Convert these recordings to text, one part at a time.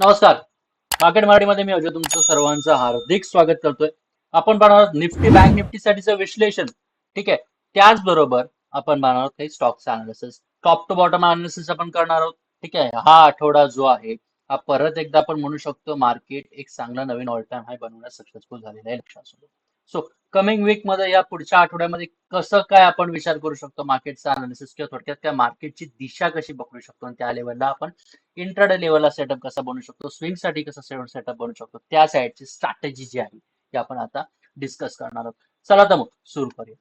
नमस्कार. मार्केट मराठीमध्ये मी अजय तुमचं सर्वांचं हार्दिक स्वागत करतोय. आपण पाहणार आहोत निफ्टी बँक निफ्टीसाठीचं विश्लेषण. ठीक आहे? त्याचबरोबर आपण पाहणार आहोत काही स्टॉकचा analysis top to bottom analysis आपण करणार आहोत. ठीक आहे? हा आठवडा जो आहे हा परत एकदा आपण म्हणू शकतो मार्केट एक चांगला नवीन ऑल टाइम हाय बनवण्यात सक्सेसफुल झालेला आहे लक्षात सो कमिंग वीकमध्ये या पुढच्या आठवड्यामध्ये कसं काय आपण विचार करू शकतो मार्केटचा अनालिसिस किंवा थोडक्यात त्या मार्केटची दिशा कशी पकडू शकतो आणि त्या लेवलला आपण इंट्राडे लेवलला सेटअप कसा बनवू शकतो स्विंगसाठी कसं सेटअप बनवू शकतो त्या साईडची स्ट्रॅटेजी जी आहे ती आपण आता डिस्कस करणार आहोत. चला तर मग सुरू करूया.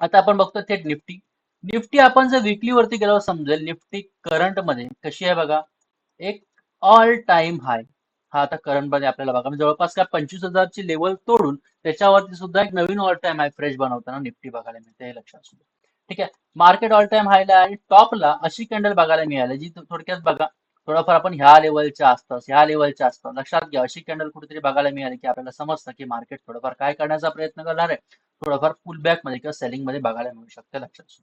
आता आपण बघतो थेट निफ्टी. निफ्टी आपण जर विकली वरती गेल्यावर समजेल निफ्टी करंटमध्ये कशी आहे बघा? एक ऑल टाइम हाय हा आता करंटमध्ये आपल्याला बघा म्हणजे जवळपास काय पंचवीस हजारची लेवल तोडून त्याच्यावरती सुद्धा एक नवीन ऑल टाइम हाय फ्रेश बनवताना निफ्टी बघायला मिळते हे लक्षात असू ठीक आहे? मार्केट ऑल टाइम हायला आणि टॉपला अशी कॅन्डल बघायला मिळाली जी थोडक्यात बघा थोडंफार आपण ह्या लेवलच्या आसपास ह्या लेवलच्या आसपास लक्षात घ्या अशी कॅन्डल कुठेतरी बघायला मिळाली की आपल्याला समजतं की मार्केट थोडंफार काय करण्याचा प्रयत्न करणार आहे थोडंफार पुलबॅकमध्ये किंवा सेलिंगमध्ये बघायला मिळू शकते लक्षात असू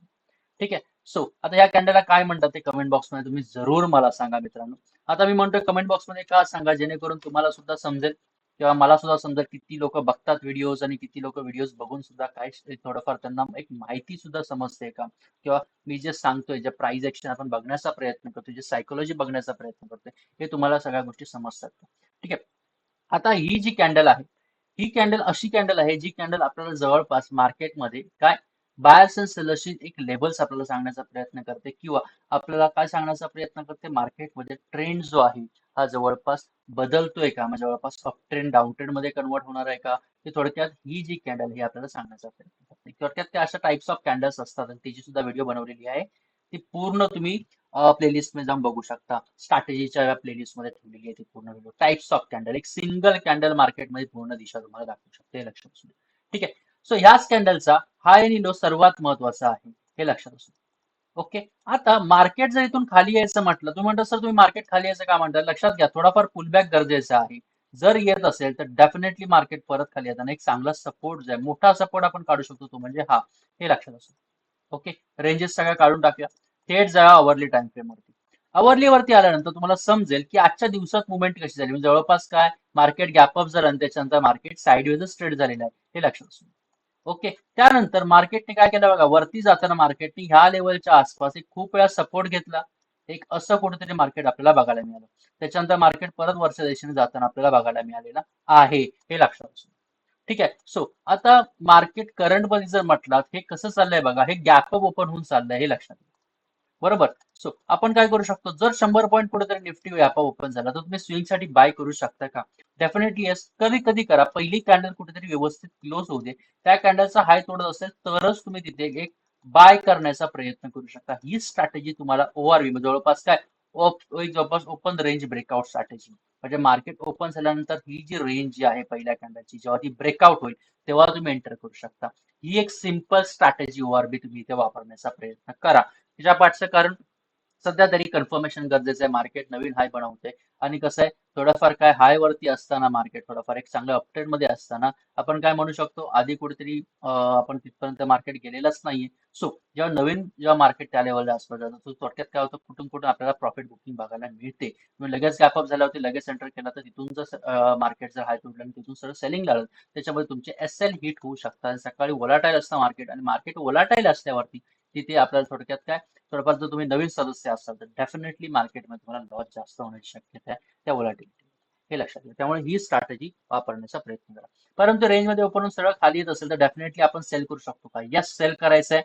ठीक आहे? सो आता या कॅन्डलला काय म्हणतात ते कमेंट बॉक्समध्ये तुम्ही जरूर मला सांगा मित्रांनो. आता मी म्हणतोय कमेंट बॉक्समध्ये का सांगा? जेणेकरून तुम्हाला सुद्धा समजेल किंवा मला सुद्धा समजेल किती लोक बघतात व्हिडिओज आणि किती लोक व्हिडिओज बघून सुद्धा काय थोडंफार त्यांना एक माहिती सुद्धा समजते का? किंवा मी जे सांगतोय जे प्राइज ऍक्शन आपण बघण्याचा प्रयत्न करतोय जे सायकोलॉजी बघण्याचा प्रयत्न करतोय हे तुम्हाला सगळ्या गोष्टी समजतात. ठीक आहे? आता ही जी कॅन्डल आहे ही कॅन्डल अशी कॅन्डल आहे जी कॅन्डल आपल्याला जवळपास मार्केटमध्ये काय बायर्स अँड सेलर्सची एक लेबल्स आपल्याला सांगण्याचा प्रयत्न करते किंवा आपल्याला काय सांगण्याचा प्रयत्न करते? मार्केटमध्ये ट्रेंड जो आहे हा जवळपास बदलतोय का? म्हणजे जवळपास अप ट्रेंड डाऊन ट्रेंडमध्ये कन्वर्ट होणार आहे का? ते थोडक्यात ही जी कॅन्डल ही आपल्याला सांगण्याचा प्रयत्न करते. थोडक्यात त्या अशा टाइप्स ऑफ कॅन्डल्स असतात आणि त्याची सुद्धा व्हिडिओ बनवलेली आहे. ती पूर्ण तुम्ही प्लेलिस्टमध्ये जाऊन बघू शकता. स्ट्रॅटेजीच्या प्लेलिस्टमध्ये ठेवलेली आहे ती पूर्ण व्हिडिओ टाइप्स ऑफ कॅन्डल एक सिंगल कॅन्डल मार्केटमध्ये पूर्ण दिशा तुम्हाला दाखवू शकते. लक्षात ठीक आहे? सो ह्या स्कॅन्डलचा हाय आणि लो सर्वात महत्त्वाचा आहे. हे लक्षात असू ओके आता मार्केट जर इथून खाली यायचं म्हटलं तुम्ही म्हणता सर तुम्ही मार्केट खाली यायचं का म्हणता? लक्षात घ्या थोडाफार पुलबॅक गरजेचा आहे. जर येत असेल तर डेफिनेटली मार्केट परत खाली येताना एक चांगला सपोर्ट जो आहे मोठा सपोर्ट आपण काढू शकतो तो म्हणजे हा. हे लक्षात असू ओके रेंजेस सगळ्या काढून टाकूया. थेट जा अवरली टाइम फ्रेम वरती. अवरली वरती आल्यानंतर तुम्हाला समजेल की आजच्या दिवसात मुवमेंट कशी झाली. म्हणजे जवळपास काय? मार्केट गॅप अप झालं आणि त्याच्यानंतर मार्केट साईडवेज ट्रेड झालेलं आहे. हे लक्षात असू ओके. त्यानंतर मार्केटने काय केलं बघा वरती जाताना मार्केटने ह्या लेवलच्या आसपास एक खूप वेळा सपोर्ट घेतला. एक असं कुठेतरी मार्केट आपल्याला बघायला मिळालं. त्याच्यानंतर मार्केट परत वरच्या दिशेने जाताना आपल्याला बघायला मिळालेलं आहे हे लक्षात असू ठीक आहे. सो आता मार्केट करंटमध्ये जर म्हटलं हे कसं चाललंय बघा? हे गॅप ओपन होऊन चाललंय हे लक्षात बरोबर? सो आपण काय करू शकतो? जर शंभर पॉईंट कुठेतरी निफ्टी व्यापा ओपन झाला तर तुम्ही स्विंगसाठी बाय करू शकता का? डेफिनेटली येस कधी कधी करा. पहिली कॅन्डल कुठेतरी व्यवस्थित क्लोज होऊ दे. त्या कॅन्डलचा हाय तोडत असेल तरच तुम्ही तिथे एक बाय करण्याचा प्रयत्न करू शकता. ही स्ट्रॅटेजी तुम्हाला ओआरबी जवळपास काय? जवळपास ओपन रेंज ब्रेकआउट स्ट्रॅटेजी म्हणजे मार्केट ओपन झाल्यानंतर ही जी रेंज जी आहे पहिल्या कॅन्डलची जेव्हा ती ब्रेकआउट होईल तेव्हा तुम्ही एंटर करू शकता. ही एक सिंपल स्ट्रॅटेजी ओआरबी तुम्ही इथे वापरण्याचा प्रयत्न करा. त्याच्या पाठचं कारण सध्या तरी कन्फर्मेशन गरजेचं आहे. मार्केट नवीन हाय बनवते. आणि कसं आहे थोडंफार काय हाय वरती असताना मार्केट थोडंफार एक चांगल्या अपट्रेंडमध्ये असताना आपण काय म्हणू शकतो आधी कुठेतरी आपण तिथपर्यंत मार्केट गेलेलंच नाहीये. सो जेव्हा नवीन जेव्हा मार्केट त्या लेवलला असलं जातं तो थोडक्यात काय होतं कुठून कुठून आपल्याला प्रॉफिट बुकिंग बघायला मिळते. लगेच गॅपअप झाल्यावरती लगेच एंटर केला तर तिथून जर मार्केट जर हाय तुटलं आणि तिथून सगळं सेलिंग लागलं त्याच्यामध्ये तुमचे एस एल हिट होऊ शकतात. आणि सकाळी ओलाटाईल असतं मार्केट आणि मार्केट ओलाटाईल असल्यावरती तिथे आपल्याला थोडक्यात काय थोडंफार जर तुम्ही नवीन सदस्य असाल तर डेफिनेटली मार्केटमध्ये तुम्हाला लॉस जास्त होण्याची शक्यता आहे. त्या वॉलाटिलिटी हे लक्षात घ्या त्यामुळे ही स्ट्रॅटेजी वापरण्याचा प्रयत्न करा. परंतु रेंजमध्ये ओपन सरळ खाली येत असेल तर डेफिनेटली आपण सेल करू शकतो का? यस सेल करायचं आहे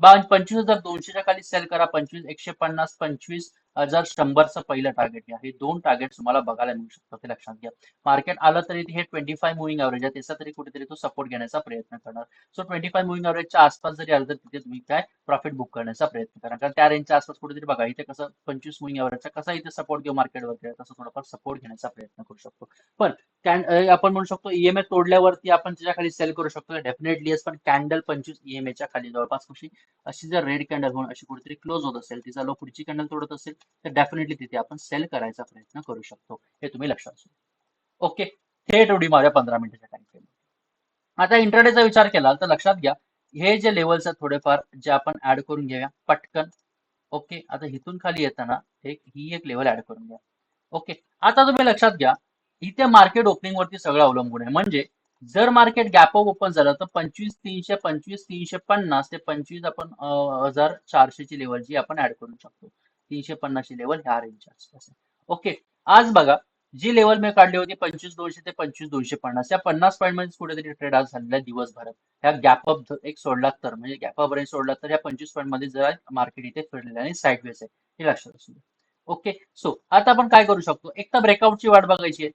बा पंचवीस हजार दोनशेच्या खाली सेल करा. पंचवीस एकशे पन्नास पंचवीस जर शंभरचं पहिलं टार्गेट घ्या हे दोन टार्गेट तुम्हाला बघायला मिळू शकतात ते लक्षात घ्या. मार्केट आलं तरी हे ट्वेंटी फाय मुव्हिंग ॲव्हरेज आहे त्याचा तरी कुठेतरी तो सपोर्ट घेण्याचा प्रयत्न करणार. सो ट्वेंटी फाय मुव्हिंग ॲव्हरेजच्या आसपास जरी आलं तर तिथे तुम्ही काय प्रॉफिट बुक करण्याचा प्रयत्न करा. कारण त्या रेंजच्या आसपास कुठेतरी बघा इथे कसं पंचवीस मुव्हिंग ॲव्हरेजचा कसा इथे सपोर्ट घेऊ मार्केटवरती तसं थोडाफार सपोर्ट घेण्याचा प्रयत्न करू शकतो. पण कॅन आपण म्हणू शकतो ईएमए तोडल्यावरती आपण त्याच्याखाली सेल करू शकतो. डेफिनेटली पण कॅन्डल पंचवीस ईएमएच्या खाली जवळपास कशी अशी जर रेड कॅन्डल होऊन अशी कुठेतरी क्लोज होत असेल तिचा लो पुढची कॅन्डल तोडत असेल तर डेफिनेटली तिथे आपण सेल करायचा प्रयत्न करू शकतो. हे तुम्ही लक्षात असू ओके थेट उडी मारूया पंधरा मिनिटाच्या टाइम फ्रेम आता इंटरडेचा विचार केला तर लक्षात घ्या हे जे लेवल्स आहेत थोडेफार जे आपण ऍड करून घेऊया पटकन. ओके आता इथून खाली येताना एक ही एक लेवल ऍड करून घ्या. ओके आता तुम्ही लक्षात घ्या इथे मार्केट ओपनिंग वरती सगळं अवलंबून आहे. म्हणजे जर मार्केट गॅप अप ओपन झालं तर पंचवीस तीनशे पंचवीस तीनशे पन्नास ते पंचवीस आपण हजार चारशेची लेवल जी आपण ऍड करू शकतो. तीनशे पन्नासची लेवल ह्या रेंजच्या ओके आज बघा जी लेवल मी काढली होती पंचवीस दोनशे ते पंचवीस दोनशे पन्नास या पन्नास पॉईंटमध्ये कुठेतरी ट्रेड आज झालेला दिवसभरात. ह्या गॅप अप एक सोडला तर म्हणजे गॅप अप रेंज सोडला तर या पंचवीस पॉईंटमध्ये जरा मार्केट इथे फिरलेलं आहे आणि साईडवेज आहे. हे लक्षात असू दे ओके सो आता आपण काय करू शकतो? एक तर ब्रेकआउटची वाट बघायची आहे.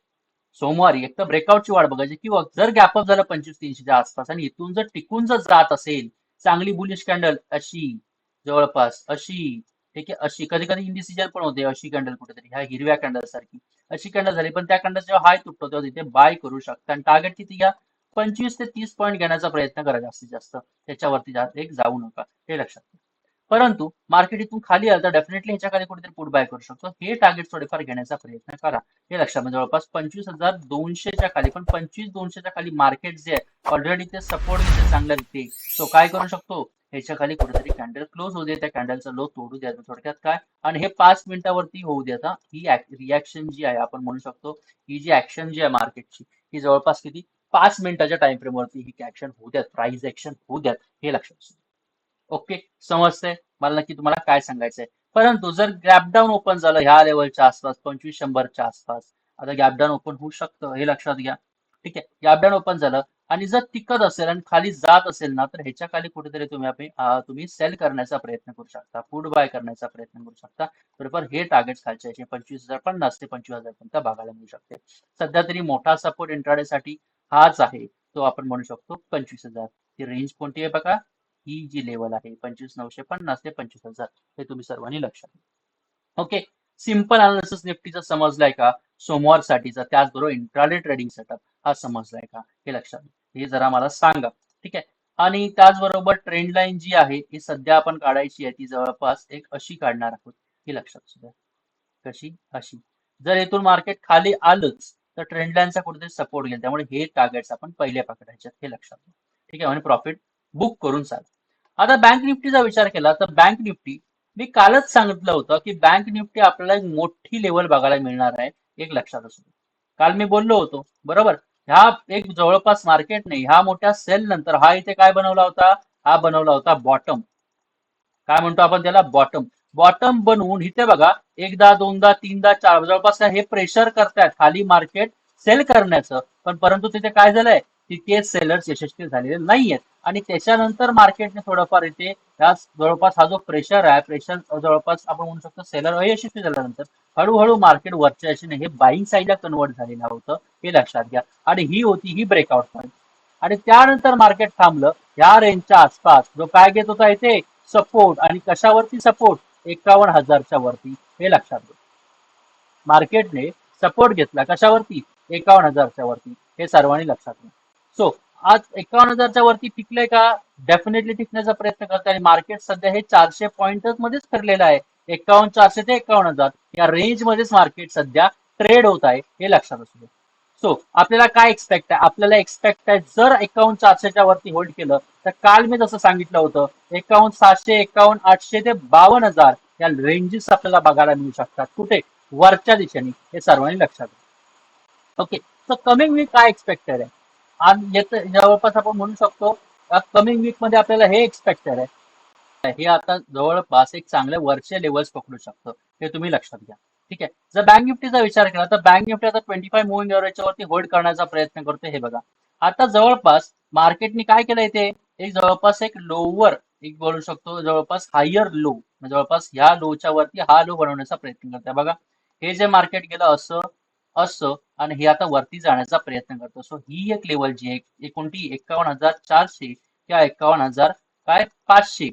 सोमवारी एक तर ब्रेकआउटची वाट बघायची किंवा जर गॅप अप झालं पंचवीस तीनशेच्या आसपास आणि इथून जर टिकून जर जात असेल चांगली बुलिश कॅन्डल अशी जवळपास अशी ठीक आहे? अशी कधी कधी इंडिसिजन पण होते अशी कॅन्डल कुठेतरी ह्या हिरव्या कॅन्डल सारखी. अशी कॅन्डल झाली पण त्या कॅन्डल जेव्हा हाय तुटतो तेव्हा तिथे बाय करू शकता. आणि टार्गेट किती घ्या? पंचवीस ते तीस पॉईंट घेण्याचा प्रयत्न करा जास्तीत जास्त. त्याच्यावरती जा- एक जाऊ नका. हे लक्षात घ्या परंतु मार्केट इथून खाली आलं तर डेफिनेटली ह्याच्या खाली कुठेतरी पुट बाय करू शकतो. हे टार्गेट थोडेफार घेण्याचा प्रयत्न करा. हे लक्षात म्हणजे जवळपास पंचवीस हजार दोनशेच्या खाली पण पंचवीस दोनशेच्या खाली मार्केट जे आहे ऑलरेडी ते सपोर्ट घेते चांगल्या रीते तो काय करू शकतो? ह्याच्या खाली कुठेतरी कॅन्डल क्लोज होऊ दे त्या कॅन्डलचा लो तोडू द्या. थोडक्यात काय? आणि हे पाच मिनिटावरती होऊ दे आता. ही रिॲक्शन जी आहे आपण म्हणू शकतो ही जी ऍक्शन जी आहे मार्केटची ही जवळपास किती? पाच मिनिटाच्या टाइम फ्रेमवरती ही ऍक्शन होऊ द्यात प्राइस ऍक्शन होऊ द्यात हे लक्षात ओके? समजतंय? मला नक्की तुम्हाला काय सांगायचंय. परंतु जर गॅपडाऊन ओपन झालं ह्या लेवलच्या आसपास पंचवीस शंभरच्या आसपास आता गॅपडाऊन ओपन होऊ शकतं हे लक्षात घ्या. ठीक आहे? गॅपडाऊन ओपन झालं आणि जर टिकत असेल आणि खाली जात असेल ना तर ह्याच्या खाली कुठेतरी तुम्ही तुम्ही सेल करण्याचा प्रयत्न करू शकता. फूड बाय करण्याचा प्रयत्न करू शकता. बरोबर? हे टार्गेट खालचे याचे पंचवीस हजार पन्नास ते पंचवीस हजार पर्यंत बघायला मिळू शकते. सध्या तरी मोठा सपोर्ट इंट्राडे साठी हाच आहे. तो आपण म्हणू शकतो पंचवीस हजार. ती रेंज कोणती आहे बघा? ही जी लेवल आहे पंचवीस नऊशे पन्नास ते पंचवीस हजार हे तुम्ही सर्वांनी लक्षात ओके सिंपल अनालिसिस निफ्टीचा समजलाय का? सोमवार साठीचा त्याचबरोबर इंट्राडे ट्रेडिंग सेटअप हा समजलाय का? हे लक्षात हे जरा मला सांगा. ठीक? आहे आणि त्याचबरोबर ट्रेंड लाईन जी आहे ही सध्या आपण काढायची आहे ती जवळपास एक अशी काढणार आहोत. हे लक्षात सुद्धा कशी? अशी. जर येथून मार्केट खाली आलंच तर ट्रेंड लाईनचा कुठेतरी सपोर्ट घेईल. त्यामुळे हे टार्गेट्स आपण पहिले पकडायचे हे लक्षात ठीक? आहे म्हणजे प्रॉफिट बुक करून चाल आता बँक निफ्टीचा विचार केला तर बँक निफ्टी मी कालच सांगितलं होतं की बँक निफ्टी आपल्याला एक मोठी लेवल बघायला मिळणार आहे एक लक्षात असू काल मी बोललो होतो बरोबर? ह्या एक जवळपास मार्केट नाही ह्या मोठ्या सेल नंतर हा इथे काय बनवला होता? हा बनवला होता बॉटम काय म्हणतो आपण त्याला? बॉटम बॉटम बनवून इथे बघा एकदा दोनदा तीनदा चार जवळपास हे प्रेशर करतायत खाली मार्केट सेल करण्याचं. पण परंतु तिथे काय झालंय? तिथे सेलर्स यशस्वी झालेले नाहीयेत. आणि त्याच्यानंतर मार्केटने थोडंफार इथे या जवळपास हा जो प्रेशर आहे प्रेशर जवळपास आपण म्हणू शकतो सेलर अयशस्वी झाल्यानंतर हळूहळू मार्केट वरच्या दिशेने हे बाईंग साईडला कन्वर्ट झालेलं होतं हे लक्षात घ्या. आणि ही होती ही ब्रेकआउट पॉईंट आणि त्यानंतर मार्केट थांबलं. ह्या रेंजच्या आसपास जो काय घेत होता इथे सपोर्ट आणि कशावरती सपोर्ट एकावन्न हजारच्या वरती. हे लक्षात घ्या. मार्केटने सपोर्ट घेतला कशावरती? एकावन्न हजारच्या वरती. हे सर्वांनी लक्षात घ्या. सो आज एकावन्न हजारच्या वरती टिकलंय का? डेफिनेटली टिकण्याचा प्रयत्न करते आणि मार्केट सध्या हे चारशे पॉईंट मध्येच फिरलेलं आहे. एकावन्न चारशे ते एकावन्न हजार. या रेंज मध्येच मार्केट सध्या ट्रेड होत आहे हे लक्षात असू दे. सो आपल्याला काय एक्सपेक्ट आहे? आपल्याला एक्सपेक्ट आहे जर एकावन्न चारशेच्या वरती होल्ड केलं तर काल मी जसं सांगितलं होतं एकावन्न सातशे एकावन्न आठशे ते बावन्न हजार या रेंजेस आपल्याला बघायला मिळू शकतात. कुठे? वरच्या दिशेने. हे सर्वांनी लक्षात ओके तर कमिंग वीक काय एक्सपेक्टेड आहे आज जवळपास आपण म्हणू शकतो कमिंग वीकमध्ये आपल्याला हे एक्सपेक्टेड आहे. हे आता जवळपास एक चांगल्या वरचे लेवल्स पकडू शकतं. हे तुम्ही लक्षात घ्या. ठीक आहे? जर बँक निफ्टीचा विचार केला तर बँक निफ्टी आता ट्वेंटी फाय मुव्हिंग एव्हरेजच्या वरती होल्ड करण्याचा प्रयत्न करतो हे बघा. आता जवळपास मार्केटने काय केलं इथे एक जवळपास एक लोवर एक बोलू शकतो जवळपास हायर लो जवळपास ह्या लोच्या वरती हा लो बनवण्याचा प्रयत्न करते बघा हे जे मार्केट गेलं असं असं आणि हे आता वरती जाण्याचा प्रयत्न करतो. सो ही एक लेवल जी आहे एकोणती कोणती एकावन्न हजार चारशे किंवा एकावन्न हजार काय? पाचशे.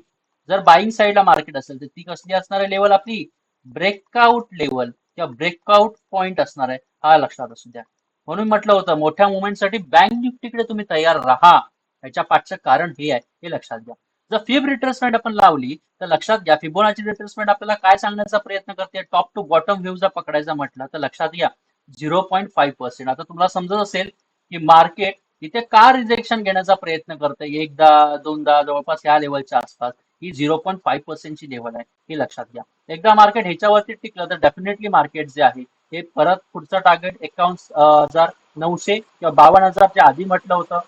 जर बाईंग साईडला मार्केट असेल तर ती कसली असणार आहे लेवल आपली? ब्रेकआउट लेवल किंवा ब्रेकआउट पॉइंट असणार आहे हा लक्षात असू द्या. म्हणून म्हटलं होतं मोठ्या मुवमेंटसाठी बँक निफ्टीकडे तुम्ही तयार राहा. याच्या पाठचं कारण हे आहे हे लक्षात घ्या. जर फिब रिट्रेसमेंट आपण लावली तर लक्षात घ्या फिबोनाची रिट्रेसमेंट आपल्याला काय सांगण्याचा प्रयत्न करते? टॉप टू बॉटम व्ह्यू जर पकडायचा म्हटलं तर लक्षात घ्या. Zero point five percent. आता तुम्हाला समजत असेल की मार्केट इथे का रिजेक्शन घेण्याचा प्रयत्न करते एकदा दोनदा जवळपास या लेवलच्या आसपास. ही झिरो पॉईंट फाईव्ह पर्सेंटची लेवल आहे हे लक्षात घ्या. एकदा मार्केट ह्याच्यावरती टिकलं तर डेफिनेटली मार्केट जे आहे हे परत पुढचं टार्गेट एकावन्न हजार नऊशे किंवा बावन्न हजारच्या आधी म्हटलं होतं.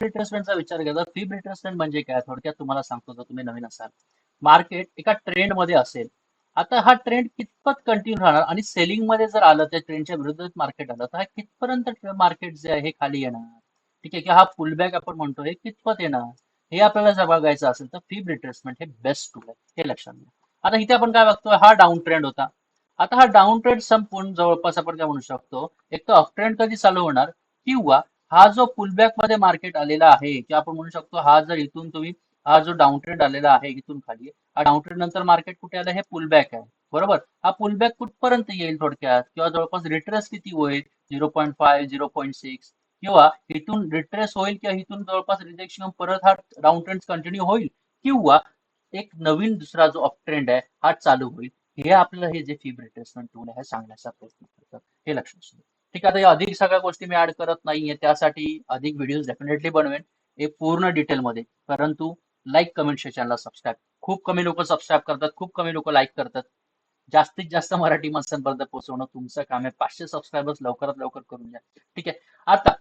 रिट्रेसमेंटचा विचार केला तर फीब रिट्रेसमेंट म्हणजे काय? थोडक्यात तुम्हाला सांगतो जर तुम्ही नवीन असाल. मार्केट एका ट्रेंडमध्ये असेल आता हा ट्रेंड कितपत कंटिन्यू राहणार? आणि सेलिंगमध्ये जर आलं त्या ट्रेंडच्या विरुद्ध मार्केट आलं तर हा कितपर्यंत मार्केट जे आहे हे खाली येणार? ठीक आहे की हा फुलबॅक आपण म्हणतो हे कितपत येणार? हे आपल्याला जर बघायचं असेल तर फीब रिट्रेसमेंट हे बेस्ट टूल आहे हे लक्षात घ्या. आता इथे आपण काय बघतोय? हा डाऊन ट्रेंड होता. आता हा डाऊन ट्रेंड संपून जवळपास आपण काय म्हणू शकतो? एक तर अप ट्रेंड कधी चालू होणार? किंवा हा जो पुलबॅकमध्ये मार्केट आलेला आहे किंवा आपण म्हणू शकतो हा जर इथून तुम्ही हा जो डाऊन ट्रेड आलेला आहे इथून खाली हा डाऊन ट्रेड नंतर मार्केट कुठे आलं? हे पुलबॅक आहे. बरोबर? हा पुलबॅक कुठपर्यंत येईल थोडक्यात? किंवा जवळपास रिट्रेस किती होईल? Zero point five zero point six किंवा इथून रिट्रेस होईल किंवा इथून जवळपास रिजेक्शन परत हा डाऊन ट्रेंड कंटिन्यू होईल? किंवा एक नवीन दुसरा जो अप ट्रेंड आहे हा चालू होईल? हे आपल्याला हे जे फीब रिट्रेसमेंट टूल आहे हे सांगण्याचा प्रयत्न करतात. हे लक्षात असू ठीक आहे आता अधिक सगळ्या गोष्टी मी ऍड करत नाहीये. त्यासाठी अधिक व्हिडिओ डेफिनेटली बनवेन. हे पूर्ण डिटेलमध्ये परंतु लाईक कमेंट चॅनलला सबस्क्राईब खूप कमी लोक सबस्क्राईब करतात खूप कमी लोक लाईक करतात. जास्तीत जास्त मराठी माणसांपर्यंत पोहोचवणं तुमचं काम आहे. पाचशे सबस्क्रायबर्स लवकरात लवकर करून घ्या. ठीक आहे? आता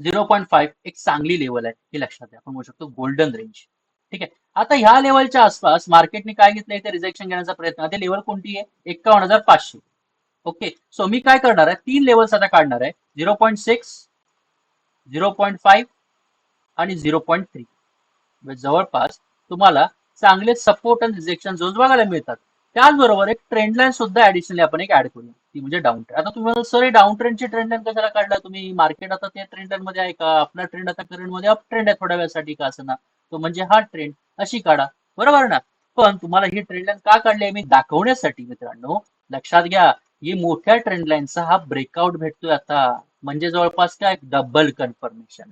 झिरो पॉईंट फाईव्ह एक चांगली लेवल आहे हे लक्षात घ्या. आपण म्हणू शकतो गोल्डन रेंज ठीक आहे? आता ह्या लेवलच्या आसपास मार्केटने काय घेतलं इथे रिजेक्शन घेण्याचा प्रयत्न. ते लेवल कोणती आहे? एक्कावन्न हजार पाचशे. ओके सो मी काय करणार आहे? तीन लेवल्स आता काढणार आहे. Zero point six zero point five आणि झिरो पॉईंट थ्री म्हणजे जवळपास तुम्हाला चांगले सपोर्ट आणि रिजेक्शन झोन्स बघायला मिळतात. त्याचबरोबर एक ट्रेंड लाईन सुद्धा ऍडिशनली आपण एक ऍड करूया. ती म्हणजे डाऊन ट्रेंड आता तुम्ही सर डाऊन ट्रेंडची ट्रेंड लाईन कशाला काढला तुम्ही? मार्केट आता त्या ट्रेंड लाईन मध्ये आहे का? आपला ट्रेंड आता करंटमध्ये अप ट्रेंड आहे थोड्या वेळासाठी का असं ना? तो म्हणजे हा ट्रेंड अशी काढा. बरोबर ना? पण तुम्हाला ही ट्रेंड लाईन का काढली आहे? मी दाखवण्यासाठी मित्रांनो लक्षात घ्या ही मोठ्या ट्रेंड लाईनचा हा ब्रेकआउट भेटतोय आता. म्हणजे जवळपास काय? डबल कन्फर्मेशन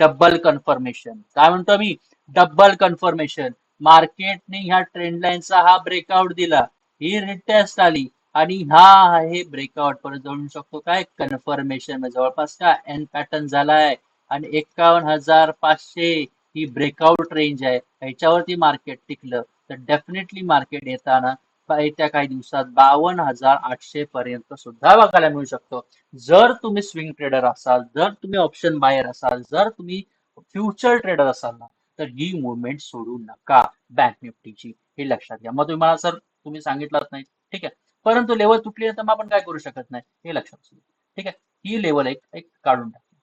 डबल कन्फर्मेशन काय म्हणतो मी? डबल कन्फर्मेशन मार्केटने ह्या ट्रेंड लाईनचा हा ब्रेकआउट दिला. ही रिटेस्ट आली. आणि हा आहे ब्रेकआउट परत जाऊ शकतो काय? कन्फर्मेशन म्हणजे जवळपास काय? एन पॅटर्न झालाय. आणि एकावन्न हजार पाचशे ही ब्रेकआउट रेंज आहे. ह्याच्यावरती मार्केट टिकलं. तर डेफिनेटली मार्केट येताना येत्या काही दिवसात बावन्न हजार आठशे पर्यंत सुद्धा बघायला मिळू शकतो. जर तुम्ही स्विंग ट्रेडर असाल जर तुम्ही ऑप्शन बायर असाल जर तुम्ही फ्युचर ट्रेडर असाल ना तर ही मुवमेंट सोडू नका. बँक निफ्टीची हे लक्षात घ्या. मग तुम्ही मला सर तुम्ही सांगितलं नाही. ठीक आहे. परंतु लेवल तुटली तर मग आपण काय करू शकत नाही? हे लक्षात असू ठीक आहे? ही लेवल एक एक काढून टाकली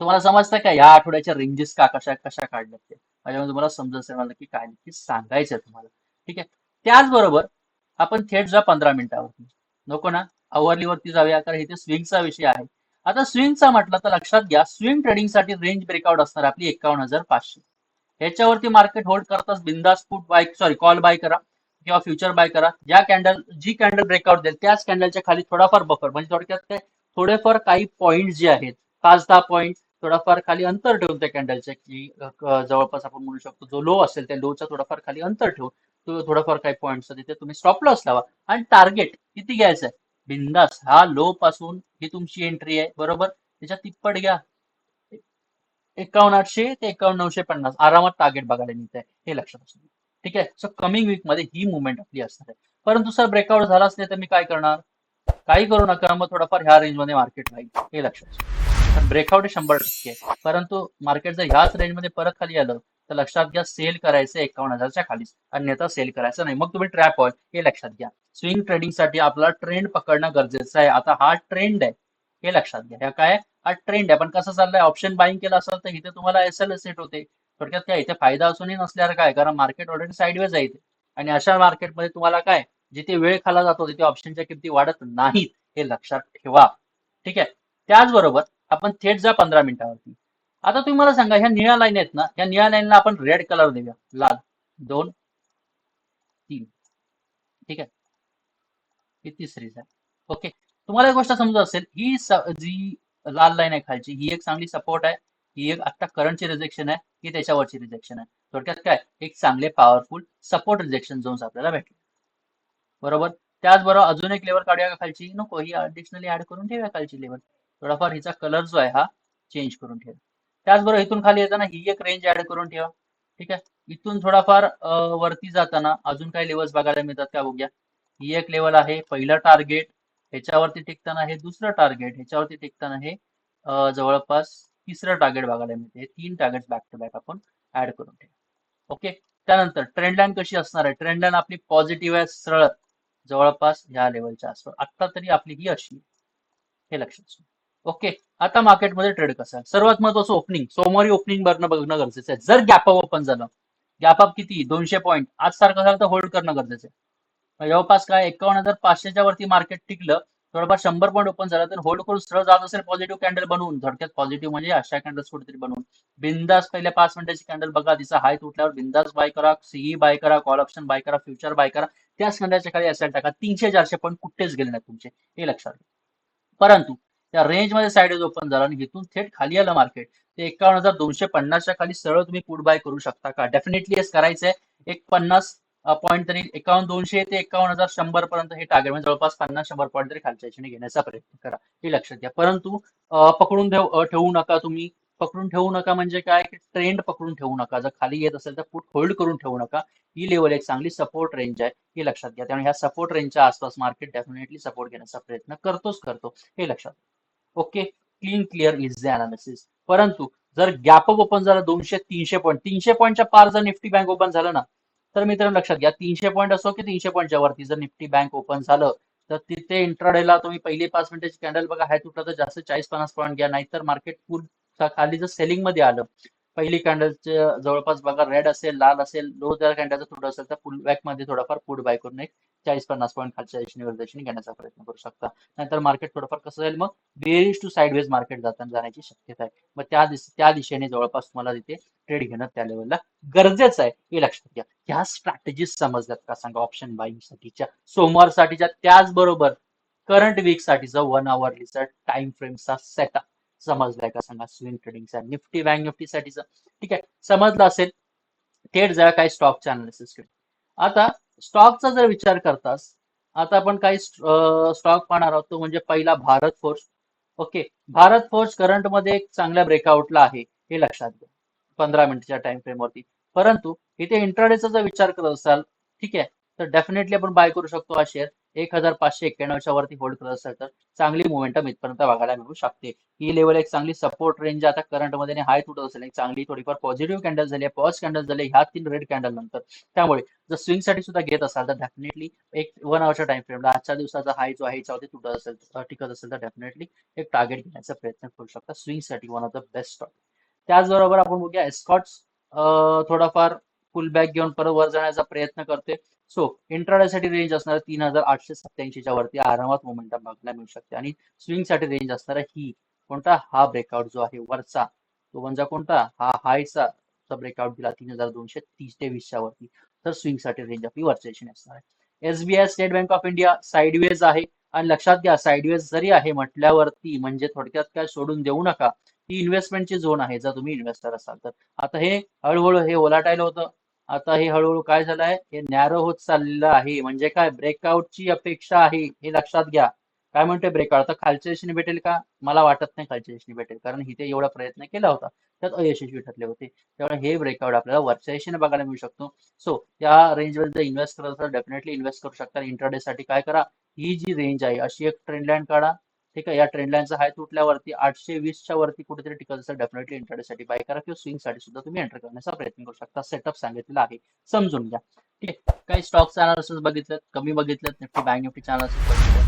तुम्हाला समजतं का? या आठवड्याच्या रेंजेस का कशा कशा काढल्यात ते? माझ्यामध्ये तुम्हाला समजत मला की काय नक्की सांगायचं आहे तुम्हाला. ठीक आहे? त्याचबरोबर आपण थेट जा पंधरा मिनिटावरती. नको ना? अवरलीवरती जाऊया. कारण इथे स्विंगचा विषय आहे. आता स्विंगचा म्हटलं तर लक्षात घ्या. स्विंग ट्रेडिंगसाठी रेंज ब्रेकआउट असणार आपली एकावन्न हजार पाचशे. ह्याच्यावरती मार्केट होल्ड करताच बिंदास put buy sorry call buy करा किंवा फ्युचर बाय करा. ज्या कॅन्डल जी कॅन्डल ब्रेकआउट देईल त्याच कॅन्डलच्या खाली थोडाफार बफर म्हणजे थोडक्यात ते थोडेफार काही पॉईंट जे आहेत पाच दहा पॉईंट थोडाफार खाली अंतर ठेवून त्या कॅन्डलचे की जवळपास आपण म्हणू शकतो जो लो असेल त्या लोचा थोडाफार खाली अंतर ठेवून तो थोडाफार काही पॉईंट्स तिथे तुम्ही स्टॉप लॉस लावा. आणि टार्गेट किती घ्यायचं आहे बिंदास हा लो पासून ही तुमची एंट्री आहे बरोबर? त्याच्या तिप्पट घ्या. एकावन्न आठशे ते एकावन्न नऊशे पन्नास. आरामात टार्गेट बघायला मिळत आहे हे लक्षात असू दे. ठीक आहे? सो कमिंग वीकमध्ये ही मुवमेंट आपली असणार आहे. परंतु सर ब्रेकआउट झालाच नाही तर मी काय करणार? काही करू नका मग थोडंफार ह्या रेंजमध्ये मार्केट राहील हे लक्षात असू ब्रेकआउट हे शंभर टक्के आहे. परंतु मार्केट जर ह्याच रेंजमध्ये परत खाली आलं तर लक्षात घ्या सेल करायचं एकावन्न हजारच्या खालीच. अन्यथा सेल करायचं नाही. मग तुम्ही ट्रॅप व्हाल हे लक्षात घ्या. स्विंग ट्रेडिंगसाठी आपला ट्रेंड पकडणं गरजेचं आहे. आता हा ट्रेंड आहे हे लक्षात घ्या. ह्या काय? हा ट्रेंड आहे. पण कसं चाललंय? ऑप्शन बाईंग केलं असेल तर इथे तुम्हाला एस एल सेट होते. थोडक्यात काय इथे फायदा असूनही नसल्यावर काय? कारण मार्केट ऑलरेडी साईडवेज आहे इथे. आणि अशा मार्केटमध्ये तुम्हाला काय? जिथे वेळ खाला जातो तिथे ऑप्शनच्या किमती वाढत नाहीत हे लक्षात ठेवा. ठीक आहे? त्याचबरोबर आपण थेट जा पंधरा मिनिटावरती. आता तुम्ही मला सांगा ह्या निळ्या लाईन आहेत ना ह्या निळ्या लाईनला आपण रेड कलर देऊया. लाल. दोन. तीन. ठीक आहे? ही तिसरीच आहे. ओके. तुम्हाला एक गोष्ट समजत असेल ही जी लाल लाईन आहे खालची. ही एक चांगली सपोर्ट आहे. ही एक आता करंटची रिजेक्शन आहे. ही त्याच्यावरची रिजेक्शन आहे. थोडक्यात काय? एक चांगले पॉवरफुल सपोर्ट रिजेक्शन झोन्स आपल्याला भेटले. बरोबर? त्याचबरोबर अजून एक लेवल काढूया का खालची? नको. ही अडिशनली ऍड करून ठेवूया खालची लेवल थोडाफार हिचा कलर जो आहे हा चेंज करून ठेवा. त्याचबरोबर इथून खाली येताना ही एक रेंज ऍड करून ठेवा. ठीक आहे? इथून थोडाफार वरती जाताना अजून काही लेवल्स बघायला मिळतात का बघूया. ही एक लेवल आहे. पहिलं टार्गेट ह्याच्यावरती टिकताना हे दुसरं टार्गेट ह्याच्यावरती टिकताना हे जवळपास तिसरं टार्गेट बघायला मिळते. हे तीन टार्गेट बॅक टू बॅक आपण ऍड करून ठेवू. ओके त्यानंतर ट्रेंड लाईन कशी असणार आहे? ट्रेंड लाईन आपली पॉझिटिव्ह आहे सरळ. जवळपास ह्या लेवलच्या आसपास. आता तरी आपली ही अशी हे लक्षात ओके आता मार्केटमध्ये ट्रेड कसं आहे? सर्वात महत्वाचं ओपनिंग सोमवारी ओपनिंग बघणं बघणं गरजेचं आहे. जर गॅप अप ओपन झालं गॅप अप किती? दोनशे पॉईंट आज सारखं झालं तर होल्ड करणं गरजेचं आहे. जवळपास काय एकावन्न हजार पाचशेच्या वरती मार्केट टिकलं थोडंफार शंभर पॉईंट ओपन झालं तर होल्ड करून सरळ जात असेल पॉझिटिव्ह कॅन्डल बनवून. थोडक्यात पॉझिटिव्ह म्हणजे अशा कॅन्डल्स कुठेतरी बनवून. बिंदास पहिल्या पाच मिनिटाची कॅन्डल बघा तिचा हाय तुटल्यावर बिंदास बाय करा सीई बाय करा कॉल ऑप्शन बाय करा फ्युचर बाय करा. त्याच कॅन्डलच्या खाली असेल टाका. तीनशे चारशे पॉईंट कुठेच गेले नाही तुमचे. हे लक्षात परंतु त्या रेंजमध्ये साईड ओपन झाला आणि इथून थेट खाली आलं मार्केट ते एकावन्न हजार दोनशे पन्नासच्या खाली सरळ तुम्ही पुट बाय करू शकता का? डेफिनेटली येस करायचंय. एक पन्नास पॉईंट तरी एकावन्न दोनशे ते एकावन्न हजार शंभर पर्यंत हे टार्गेट म्हणजे जवळपास पन्नास शंभर पॉईंट तरी खालच्या याच्याने घेण्याचा प्रयत्न करा. हे लक्षात घ्या. परंतु पकडून ठेवू नका तुम्ही. पकडून ठेवू नका म्हणजे काय? की ट्रेंड पकडून ठेवू नका. जर खाली येत असेल तर पुट होल्ड करून ठेवू नका. ही लेवल एक चांगली सपोर्ट रेंज आहे. हे लक्षात घ्या. त्यामुळे ह्या सपोर्ट रेंजच्या आसपास मार्केट डेफिनेटली सपोर्ट घेण्याचा प्रयत्न करतोच करतो. हे लक्षात okay clean clear is the analysis परंतु जर गॅप ओपन झालं दोनशे तीनशे पॉईंट तीनशे पॉईंटच्या पार जर निफ्टी बँक ओपन झालं ना तर मित्रांनो लक्षात घ्या तीनशे पॉईंट असो की तीनशे पॉईंटच्या वरती जर निफ्टी बँक ओपन झालं तर तिथे इंट्राडेला तुम्ही पहिली पाच मिनिटाची कॅन्डल बघा हाय तुटला तर जास्त चाळीस पन्नास पॉईंट घ्या नाहीतर मार्केट पूल खाली जर सेलिंगमध्ये आलं पहिली कॅन्डलच्या जवळपास बघा रेड असेल लाल असेल लो जर कॅन्डलचा थोडं असेल तर पुल बॅकमध्ये थोडाफार पुढ बाय करून एक चाळीस पन्नास पॉईंट खालच्या दिशेने वर घेण्याचा प्रयत्न करू शकता. नंतर मार्केट थोडंफार कसं जाईल मग? बेरिश टू साईडवेज मार्केट जाताना जाण्याची शक्यता आहे. मग त्या दिस त्या दिशेने जवळपास तुम्हाला तिथे ट्रेड घेणं त्या लेवलला गरजेचं आहे. हे लक्षात घ्या. ह्या स्ट्रॅटेजीज समजल्यात का सांगा? ऑप्शन बाईंग साठीच्या सोमवारसाठीच्या त्याचबरोबर करंट वीक साठीचा वन आवरलीचा टाइम फ्रेमचा सेटअप समजलाय का सांगा? स्विंग ट्रेडिंगचा निफ्टी बँक निफ्टी साठीचा ठीक आहे. समजलं असेल. थेट जरा काही स्टॉकच्या अनालिसिस आता स्टॉकचा जर विचार करतास आता आपण काही स्टॉक पाहणार आहोत. तो म्हणजे पहिला Bharat Forge okay Bharat Forge करंटमध्ये एक चांगल्या ब्रेकआउटला आहे. हे लक्षात घ्या. पंधरा मिनिटच्या टाइम फ्रेम वरती. परंतु इथे इंट्राडेचा जर विचार करत असाल ठीक आहे. तर डेफिनेटली आपण बाय करू शकतो हा शेअर एक हजार पाचशे एक्क्याण्णवच्या वरती होल्ड करत असेल तर चांगली मुवमेंटम इथपर्यंत बघायला मिळू शकते. ही लेवल एक चांगली सपोर्ट रेंज आता करंटमध्ये हाय तुटत असेल एक चांगली थोडीफार पॉझिटिव्ह कॅन्डल झाली आहे पॉझ कॅन्डल झाले ह्या तीन रेड कॅन्डल नंतर. त्यामुळे जर स्विंगसाठी सुद्धा घेत असाल तर डेफिनेटली एक वन आवरच्या टाइम फ्रेमला आजच्या दिवसाचा हाय जो आहे याच्यावरती तुटत असेल टिकत असेल तर डेफिनेटली एक टार्गेट घेण्याचा प्रयत्न करू शकता. स्विंगसाठी one of the best stock त्याचबरोबर आपण बघूया एस्कॉट्स थोडाफार फुल बॅक घेऊन परत वर जाण्याचा प्रयत्न करते सो इंट्राडे साठी रेंज असणार तीन हजार आठशे सत्याऐंशीच्या वरती आरामात मोमेंटम बघायला मिळू शकते. आणि स्विंगसाठी रेंज असणार ही कोणता? हा ब्रेकआउट जो आहे वरचा. तो म्हणजे कोणता? हा हायचा ब्रेकआउट दिला तीन हजार दोनशे तीस ते वीसच्या वरती. तर स्विंगसाठी रेंज आपली वरच्या असणार आहे. SBI state bank of India sideways आहे. आणि लक्षात घ्या साईडवेज जरी आहे म्हटल्यावरती म्हणजे थोडक्यात काय सोडून देऊ नका. ही इन्व्हेस्टमेंटची झोन आहे जर तुम्ही इन्व्हेस्टर असाल तर. आता हे हळूहळू हे ओलाटायला होतं. आता हे हळूहळू काय झालंय? हे नॅरो होत चाललेलं आहे. म्हणजे काय? ब्रेकआउटची अपेक्षा आहे हे लक्षात घ्या. काय म्हणते ब्रेकआउट आता खालच्या दिशेने भेटेल का? मला वाटत नाही खालच्या दिशेने भेटेल. कारण इथे एवढा प्रयत्न केला होता. त्यात अयशस्वी ठरले होते. त्यामुळे हे ब्रेकआउट आपल्याला वरच्या दिशेने बघायला मिळू शकतो. सो या रेंजवर जर इन्व्हेस्ट करत असाल डेफिनेटली इन्व्हेस्ट करू शकता इंटरडे साठी काय करा? ही जी रेंज आहे अशी एक ट्रेंड लाईन काढा. ठीक आहे? या ट्रेंड लाईनचा हाय तुटल्यावरती आठशे वीसच्या वरती कुठेतरी टिकत असेल डेफिनेटली इंटरडे बाय करा किंवा स्विंगसाठी सुद्धा तुम्ही एंटर करण्याचा प्रयत्न करू शकता. सेटअप सांगितलेला आहे. समजून घ्या. ठीक आहे? काही स्टॉकचा अनालिसिस बघितलं कमी बघितलं निफ्टी बँक निफ्टी अनालिसिस बघितलं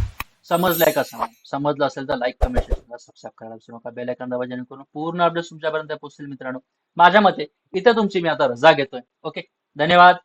समजलंय का सांग समजलं असेल तर लाईक कमेंट शेअर सबस्क्राईब करायला विसरू नका. बेल आयकॉन दाबा जेणेकरून पूर्ण अपडेट तुमच्यापर्यंत पोहोचतील मित्रांनो. माझ्या मते इथे तुमची मी आता रजा घेतोय. ओके धन्यवाद.